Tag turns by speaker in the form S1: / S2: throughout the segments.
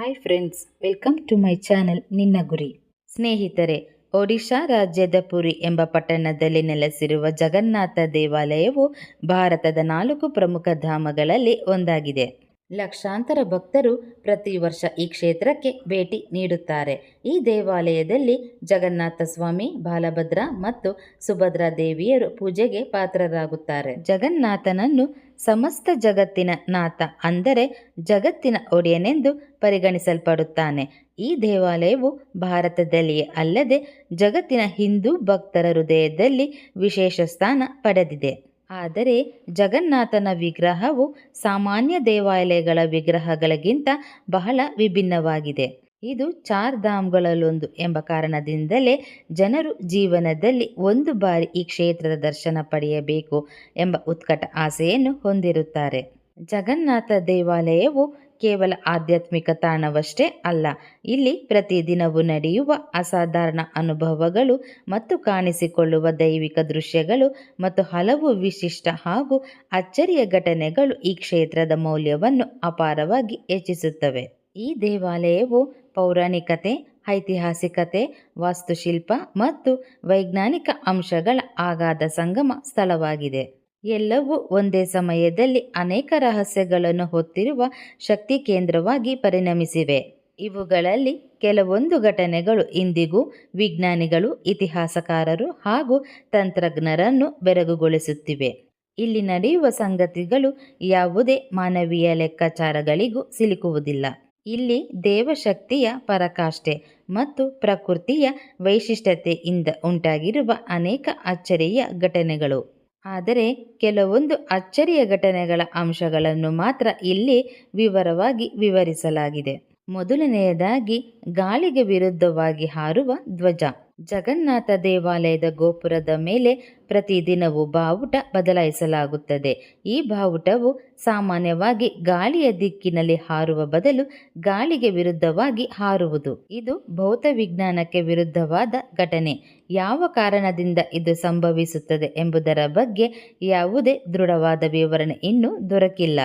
S1: Hi friends welcome to my channel ನಿನ್ನ ಗುರಿ ಸ್ನೇಹಿತರೆ, ಒಡಿಶಾ ರಾಜ್ಯದ ಪುರಿ ಎಂಬ ಪಟ್ಟಣದಲ್ಲಿ ನೆಲೆಸಿರುವ ಜಗನ್ನಾಥ ದೇವಾಲಯವು ಭಾರತದ ನಾಲ್ಕು ಪ್ರಮುಖ ಧಾಮಗಳಲ್ಲಿ ಒಂದಾಗಿದೆ. ಲಕ್ಷಾಂತರ ಭಕ್ತರು ಪ್ರತಿ ವರ್ಷ ಈ ಕ್ಷೇತ್ರಕ್ಕೆ ಭೇಟಿ ನೀಡುತ್ತಾರೆ. ಈ ದೇವಾಲಯದಲ್ಲಿ ಜಗನ್ನಾಥ ಸ್ವಾಮಿ, ಬಾಲಭದ್ರ ಮತ್ತು ಸುಭದ್ರಾ ದೇವಿಯರು ಪೂಜೆಗೆ ಪಾತ್ರರಾಗುತ್ತಾರೆ. ಜಗನ್ನಾಥನನ್ನು ಸಮಸ್ತ ಜಗತ್ತಿನ ನಾಥ ಅಂದರೆ ಜಗತ್ತಿನ ಒಡೆಯನೆಂದು ಪರಿಗಣಿಸಲ್ಪಡುತ್ತಾನೆ. ಈ ದೇವಾಲಯವು ಭಾರತದಲ್ಲಿಯೇ ಅಲ್ಲದೆ ಜಗತ್ತಿನ ಹಿಂದೂ ಭಕ್ತರ ಹೃದಯದಲ್ಲಿ ವಿಶೇಷ ಸ್ಥಾನ ಪಡೆದಿದೆ. ಆದರೆ ಜಗನ್ನಾಥನ ವಿಗ್ರಹವು ಸಾಮಾನ್ಯ ದೇವಾಲಯಗಳ ವಿಗ್ರಹಗಳಿಗಿಂತ ಬಹಳ ವಿಭಿನ್ನವಾಗಿದೆ. ಇದು ಚಾರ್ ಧಾಮ್ಗಳಲ್ಲೊಂದು ಎಂಬ ಕಾರಣದಿಂದಲೇ ಜನರು ಜೀವನದಲ್ಲಿ ಒಂದು ಬಾರಿ ಈ ಕ್ಷೇತ್ರದ ದರ್ಶನ ಪಡೆಯಬೇಕು ಎಂಬ ಉತ್ಕಟ ಆಸೆಯನ್ನು ಹೊಂದಿರುತ್ತಾರೆ. ಜಗನ್ನಾಥ ದೇವಾಲಯವು ಕೇವಲ ಆಧ್ಯಾತ್ಮಿಕ ತಾಣವಷ್ಟೇ ಅಲ್ಲ, ಇಲ್ಲಿ ಪ್ರತಿದಿನವೂ ನಡೆಯುವ ಅಸಾಧಾರಣ ಅನುಭವಗಳು ಮತ್ತು ಕಾಣಿಸಿಕೊಳ್ಳುವ ದೈವಿಕ ದೃಶ್ಯಗಳು ಮತ್ತು ಹಲವು ವಿಶಿಷ್ಟ ಹಾಗೂ ಅಚ್ಚರಿಯ ಘಟನೆಗಳು ಈ ಕ್ಷೇತ್ರದ ಮೌಲ್ಯವನ್ನು ಅಪಾರವಾಗಿ ಹೆಚ್ಚಿಸುತ್ತವೆ. ಈ ದೇವಾಲಯವು ಪೌರಾಣಿಕತೆ, ಐತಿಹಾಸಿಕತೆ, ವಾಸ್ತುಶಿಲ್ಪ ಮತ್ತು ವೈಜ್ಞಾನಿಕ ಅಂಶಗಳ ಆಗಾಧ ಸಂಗಮ ಸ್ಥಳವಾಗಿದೆ. ಎಲ್ಲವೂ ಒಂದೇ ಸಮಯದಲ್ಲಿ ಅನೇಕ ರಹಸ್ಯಗಳನ್ನು ಹೊತ್ತಿರುವ ಶಕ್ತಿ ಕೇಂದ್ರವಾಗಿ ಪರಿಣಮಿಸಿವೆ. ಇವುಗಳಲ್ಲಿ ಕೆಲವೊಂದು ಘಟನೆಗಳು ಇಂದಿಗೂ ವಿಜ್ಞಾನಿಗಳು, ಇತಿಹಾಸಕಾರರು ಹಾಗೂ ತಂತ್ರಜ್ಞರನ್ನು ಬೆರಗುಗೊಳಿಸುತ್ತಿವೆ. ಇಲ್ಲಿ ನಡೆಯುವ ಸಂಗತಿಗಳು ಯಾವುದೇ ಮಾನವೀಯ ಲೆಕ್ಕಾಚಾರಗಳಿಗೂ ಸಿಲುಕುವುದಿಲ್ಲ. ಇಲ್ಲಿ ದೇವಶಕ್ತಿಯ ಪರಾಕಾಷ್ಠೆ ಮತ್ತು ಪ್ರಕೃತಿಯ ವೈಶಿಷ್ಟ್ಯತೆಯಿಂದ ಉಂಟಾಗಿರುವ ಅನೇಕ ಅಚ್ಚರಿಯ ಘಟನೆಗಳು. ಆದರೆ ಕೆಲವೊಂದು ಅಚ್ಚರಿಯ ಘಟನೆಗಳ ಅಂಶಗಳನ್ನು ಮಾತ್ರ ಇಲ್ಲಿ ವಿವರವಾಗಿ ವಿವರಿಸಲಾಗಿದೆ. ಮೊದಲನೆಯದಾಗಿ ಗಾಳಿಗೆ ವಿರುದ್ಧವಾಗಿ ಹಾರುವ ಧ್ವಜ. ಜಗನ್ನಾಥ ದೇವಾಲಯದ ಗೋಪುರದ ಮೇಲೆ ಪ್ರತಿದಿನವೂ ಬಾವುಟ ಬದಲಾಯಿಸಲಾಗುತ್ತದೆ. ಈ ಬಾವುಟವು ಸಾಮಾನ್ಯವಾಗಿ ಗಾಳಿಯ ದಿಕ್ಕಿನಲ್ಲಿ ಹಾರುವ ಬದಲು ಗಾಳಿಗೆ ವಿರುದ್ಧವಾಗಿ ಹಾರುವುದು. ಇದು ಭೌತ ವಿಜ್ಞಾನಕ್ಕೆ ವಿರುದ್ಧವಾದ ಘಟನೆ. ಯಾವ ಕಾರಣದಿಂದ ಇದು ಸಂಭವಿಸುತ್ತದೆ ಎಂಬುದರ ಬಗ್ಗೆ ಯಾವುದೇ ದೃಢವಾದ ವಿವರಣೆ ಇನ್ನೂ ದೊರಕಿಲ್ಲ.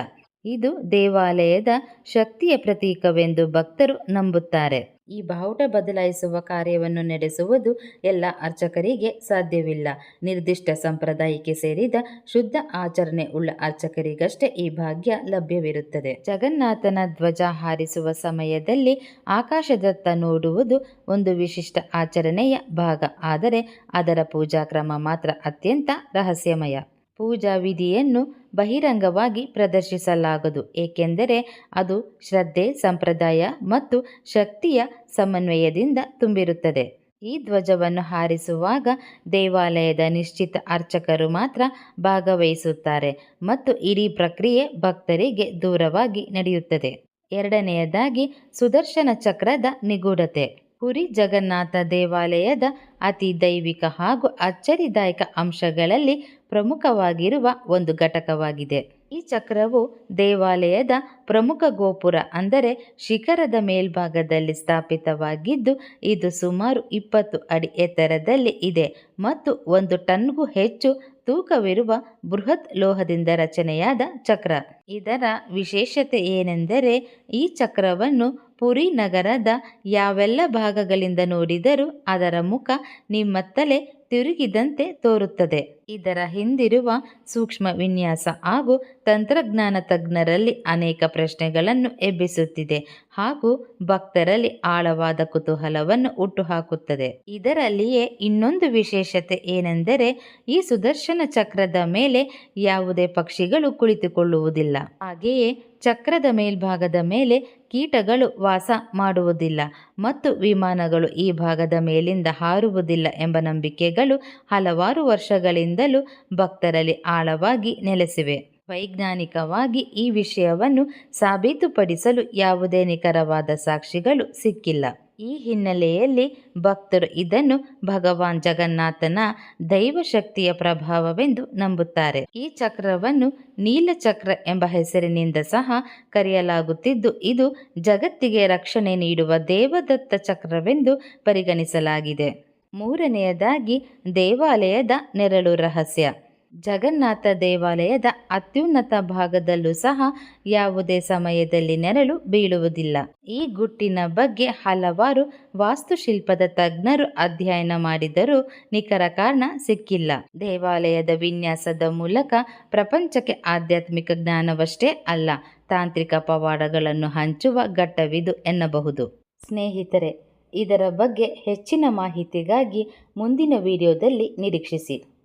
S1: ಇದು ದೇವಾಲಯದ ಶಕ್ತಿಯ ಪ್ರತೀಕವೆಂದು ಭಕ್ತರು ನಂಬುತ್ತಾರೆ. ಈ ಬಾವುಟ ಬದಲಾಯಿಸುವ ಕಾರ್ಯವನ್ನು ನಡೆಸುವುದು ಎಲ್ಲ ಅರ್ಚಕರಿಗೆ ಸಾಧ್ಯವಿಲ್ಲ. ನಿರ್ದಿಷ್ಟ ಸಂಪ್ರದಾಯಕ್ಕೆ ಸೇರಿದ ಶುದ್ಧ ಆಚರಣೆ ಉಳ್ಳ ಅರ್ಚಕರಿಗಷ್ಟೇ ಈ ಭಾಗ್ಯ ಲಭ್ಯವಿರುತ್ತದೆ. ಜಗನ್ನಾಥನ ಧ್ವಜ ಹಾರಿಸುವ ಸಮಯದಲ್ಲಿ ಆಕಾಶದತ್ತ ನೋಡುವುದು ಒಂದು ವಿಶಿಷ್ಟ ಆಚರಣೆಯ ಭಾಗ. ಆದರೆ ಅದರ ಪೂಜಾ ಕ್ರಮ ಮಾತ್ರ ಅತ್ಯಂತ ರಹಸ್ಯಮಯ. ಪೂಜಾ ವಿಧಿಯನ್ನು ಬಹಿರಂಗವಾಗಿ ಪ್ರದರ್ಶಿಸಲಾಗದು, ಏಕೆಂದರೆ ಅದು ಶ್ರದ್ಧೆ, ಸಂಪ್ರದಾಯ ಮತ್ತು ಶಕ್ತಿಯ ಸಮನ್ವಯದಿಂದ ತುಂಬಿರುತ್ತದೆ. ಈ ಧ್ವಜವನ್ನು ಹಾರಿಸುವಾಗ ದೇವಾಲಯದ ನಿಶ್ಚಿತ ಅರ್ಚಕರು ಮಾತ್ರ ಭಾಗವಹಿಸುತ್ತಾರೆ ಮತ್ತು ಇಡೀ ಪ್ರಕ್ರಿಯೆ ಭಕ್ತರಿಗೆ ದೂರವಾಗಿ ನಡೆಯುತ್ತದೆ. ಎರಡನೆಯದಾಗಿ ಸುದರ್ಶನ ಚಕ್ರದ ನಿಗೂಢತೆ. ಪುರಿ ಜಗನ್ನಾಥ ದೇವಾಲಯದ ಅತಿ ದೈವಿಕ ಹಾಗೂ ಅಚ್ಚರಿದಾಯಕ ಅಂಶಗಳಲ್ಲಿ ಪ್ರಮುಖವಾಗಿರುವ ಒಂದು ಘಟಕವಾಗಿದೆ. ಈ ಚಕ್ರವು ದೇವಾಲಯದ ಪ್ರಮುಖ ಗೋಪುರ ಅಂದರೆ ಶಿಖರದ ಮೇಲ್ಭಾಗದಲ್ಲಿ ಸ್ಥಾಪಿತವಾಗಿದ್ದು, ಇದು ಸುಮಾರು ಇಪ್ಪತ್ತು ಅಡಿ ಎತ್ತರದಲ್ಲಿ ಇದೆ ಮತ್ತು ಒಂದು ಟನ್ಗೂ ಹೆಚ್ಚು ತೂಕವಿರುವ ಬೃಹತ್ ಲೋಹದಿಂದ ರಚನೆಯಾದ ಚಕ್ರ. ಇದರ ವಿಶೇಷತೆ ಏನೆಂದರೆ ಈ ಚಕ್ರವನ್ನು ಪುರಿ ನಗರದ ಯಾವೆಲ್ಲ ಭಾಗಗಳಿಂದ ನೋಡಿದರೂ ಅದರ ಮುಖ ನಿಮ್ಮತ್ತಲೇ ತಿರುಗಿದಂತೆ ತೋರುತ್ತದೆ. ಇದರ ಹಿಂದಿರುವ ಸೂಕ್ಷ್ಮ ವಿನ್ಯಾಸ ಹಾಗೂ ತಂತ್ರಜ್ಞಾನ ತಜ್ಞರಲ್ಲಿ ಅನೇಕ ಪ್ರಶ್ನೆಗಳನ್ನು ಎಬ್ಬಿಸುತ್ತಿದೆ ಹಾಗೂ ಭಕ್ತರಲ್ಲಿ ಆಳವಾದ ಕುತೂಹಲವನ್ನು ಹುಟ್ಟುಹಾಕುತ್ತದೆ. ಇದರಲ್ಲಿಯೇ ಇನ್ನೊಂದು ವಿಶೇಷತೆ ಏನೆಂದರೆ ಈ ಸುದರ್ಶನ ಚಕ್ರದ ಮೇಲೆ ಯಾವುದೇ ಪಕ್ಷಿಗಳು ಕುಳಿತುಕೊಳ್ಳುವುದಿಲ್ಲ. ಹಾಗೆಯೇ ಚಕ್ರದ ಮೇಲ್ಭಾಗದ ಮೇಲೆ ಕೀಟಗಳು ವಾಸ ಮಾಡುವುದಿಲ್ಲ ಮತ್ತು ವಿಮಾನಗಳು ಈ ಭಾಗದ ಮೇಲಿಂದ ಹಾರುವುದಿಲ್ಲ ಎಂಬ ನಂಬಿಕೆಗಳು ಹಲವಾರು ವರ್ಷಗಳಿಂದಲೂ ಭಕ್ತರಲ್ಲಿ ಆಳವಾಗಿ ನೆಲೆಸಿವೆ. ವೈಜ್ಞಾನಿಕವಾಗಿ ಈ ವಿಷಯವನ್ನು ಸಾಬೀತುಪಡಿಸಲು ಯಾವುದೇ ನಿಖರವಾದ ಸಾಕ್ಷಿಗಳು ಸಿಕ್ಕಿಲ್ಲ. ಈ ಹಿನ್ನೆಲೆಯಲ್ಲಿ ಭಕ್ತರು ಇದನ್ನು ಭಗವಾನ್ ಜಗನ್ನಾಥನ ದೈವಶಕ್ತಿಯ ಪ್ರಭಾವವೆಂದು ನಂಬುತ್ತಾರೆ. ಈ ಚಕ್ರವನ್ನು ನೀಲಚಕ್ರ ಎಂಬ ಹೆಸರಿನಿಂದ ಸಹ ಕರೆಯಲಾಗುತ್ತಿದ್ದು, ಇದು ಜಗತ್ತಿಗೆ ರಕ್ಷಣೆ ನೀಡುವ ದೇವದತ್ತ ಚಕ್ರವೆಂದು ಪರಿಗಣಿಸಲಾಗಿದೆ. ಮೂರನೆಯದಾಗಿ ದೇವಾಲಯದ ನೆರಳು ರಹಸ್ಯ. ಜಗನ್ನಾಥ ದೇವಾಲಯದ ಅತ್ಯುನ್ನತ ಭಾಗದಲ್ಲೂ ಸಹ ಯಾವುದೇ ಸಮಯದಲ್ಲಿ ನೆರಳು ಬೀಳುವುದಿಲ್ಲ. ಈ ಗುಟ್ಟಿನ ಬಗ್ಗೆ ಹಲವಾರು ವಾಸ್ತುಶಿಲ್ಪದ ತಜ್ಞರು ಅಧ್ಯಯನ ಮಾಡಿದರೂ ನಿಖರ ಕಾರಣ ಸಿಕ್ಕಿಲ್ಲ. ದೇವಾಲಯದ ವಿನ್ಯಾಸದ ಮೂಲಕ ಪ್ರಪಂಚಕ್ಕೆ ಆಧ್ಯಾತ್ಮಿಕ ಜ್ಞಾನವಷ್ಟೇ ಅಲ್ಲ, ತಾಂತ್ರಿಕ ಪವಾಡಗಳನ್ನು ಹಂಚುವ ಘಟ್ಟವಿದು ಎನ್ನಬಹುದು. ಸ್ನೇಹಿತರೆ, ಇದರ ಬಗ್ಗೆ ಹೆಚ್ಚಿನ ಮಾಹಿತಿಗಾಗಿ ಮುಂದಿನ ವಿಡಿಯೋದಲ್ಲಿ ನಿರೀಕ್ಷಿಸಿ.